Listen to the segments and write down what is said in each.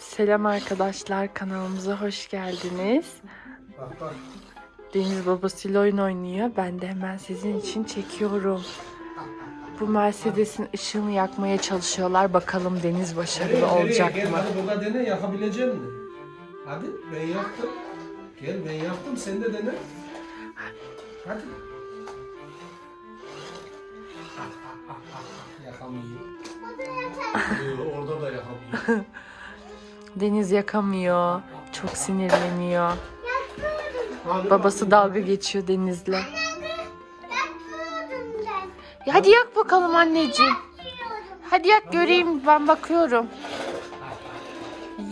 Selam arkadaşlar kanalımıza hoş geldiniz. Bak bak. Deniz babasıyla oyun oynuyor. Ben de hemen sizin için çekiyorum. Bu Mercedes'in ışığını yakmaya çalışıyorlar. Bakalım Deniz başarılı Nereye, nereye? olacak Gel mı? hadi burada dene yakabilecek misin? Hadi ben yaptım. Gel ben yaptım sen de dene. Hadi. Yakamıyor. Ee, Orada da yakamıyor. Deniz yakamıyor. Çok sinirleniyor. Babası dalga geçiyor Deniz'le. Ya Hadi yak bakalım anneciğim. Hadi yak göreyim ben bakıyorum.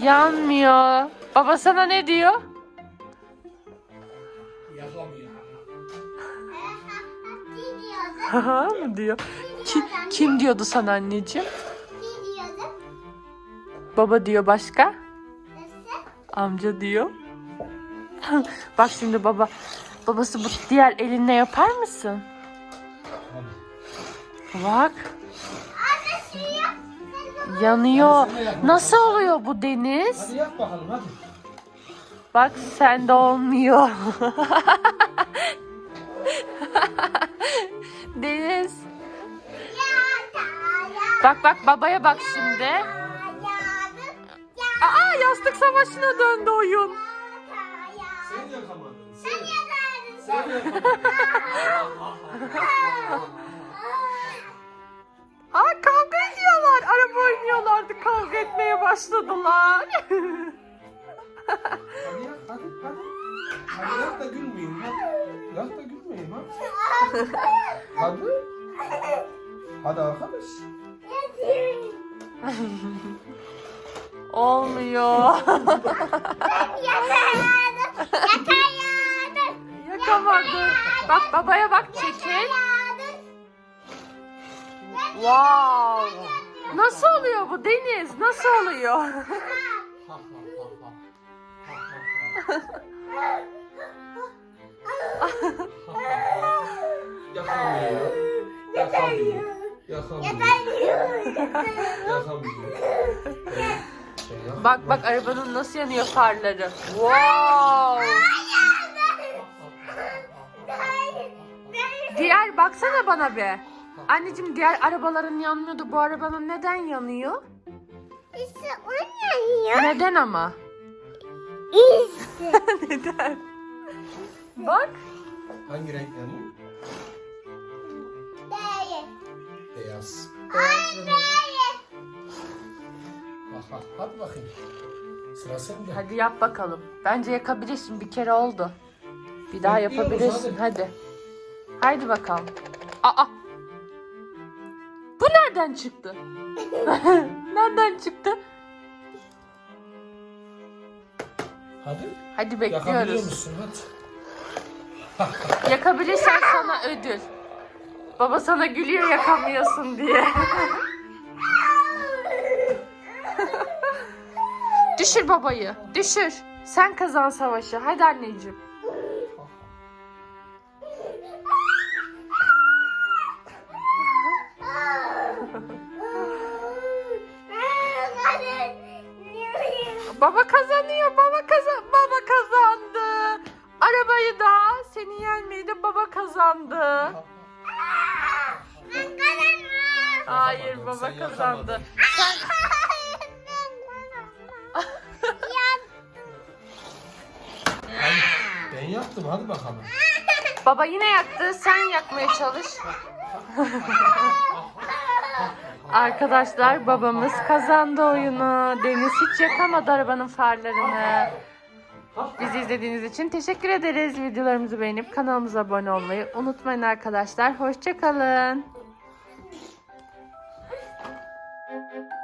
Yanmıyor. Baba sana ne diyor? Haha mı diyor? Ki- kim diyordu sana anneciğim? Baba diyor başka? Amca diyor. Bak şimdi baba. Babası bu diğer elinle yapar mısın? Bak. Yanıyor. Nasıl oluyor bu Deniz? Hadi yap bakalım hadi. Bak sende olmuyor. Deniz. Bak bak babaya bak şimdi. Aa yastık savaşına döndü oyun. Sen yakamadın. Sen yakaladın. Sen yakamadın. Aa kavga ediyorlar. Araba oynuyorlardı. Kavga etmeye başladılar. Hadi hadi hadi. Hadi yak da gülmeyeyim hadi. Yak da gülmeyeyim hadi. Hadi. Hadi arkadaş. Olmuyor. Yakaladım. Yakaladım. Yakamadı. Bak babaya bak çekil. Wow. Nasıl oluyor bu Deniz? Nasıl oluyor? Yap. Bak bak arabanın nasıl yanıyor farları. Wow. Diğer baksana bana be. Anneciğim diğer arabaların yanmıyordu. Bu arabanın neden yanıyor? İşte onun Neden ama? İşte. neden? Bak. Hangi renk yanıyor? Beyaz. Bak bak. Hadi bakayım. Sıra sende. Hadi yap bakalım. Bence yakabilirsin. Bir kere oldu. Bir daha Bekliyoruz, yapabilirsin. Hadi. Haydi bakalım. Aa. Bu nereden çıktı? nereden çıktı? Hadi. Hadi Yakabiliyor bekliyoruz. musun? Hadi. Yakabilirsen sana ödül. Baba sana gülüyor yakamıyorsun diye. düşür babayı. Düşür. Sen kazan savaşı. Hadi anneciğim. Baba kazanıyor. Baba kazan. Baba kazandı. Arabayı da seni yenmeydi. Baba kazandı. Hayır baba Sen kazandı. yakamadın. Sen Hadi. Ben yaptım. Hadi bakalım. baba yine yaktı. Sen yakmaya çalış. Arkadaşlar babamız kazandı oyunu. Deniz hiç yakamadı arabanın farlarını. Bizi izlediğiniz için teşekkür ederiz. Videolarımızı beğenip kanalımıza abone olmayı unutmayın arkadaşlar. Hoşçakalın. Thank you.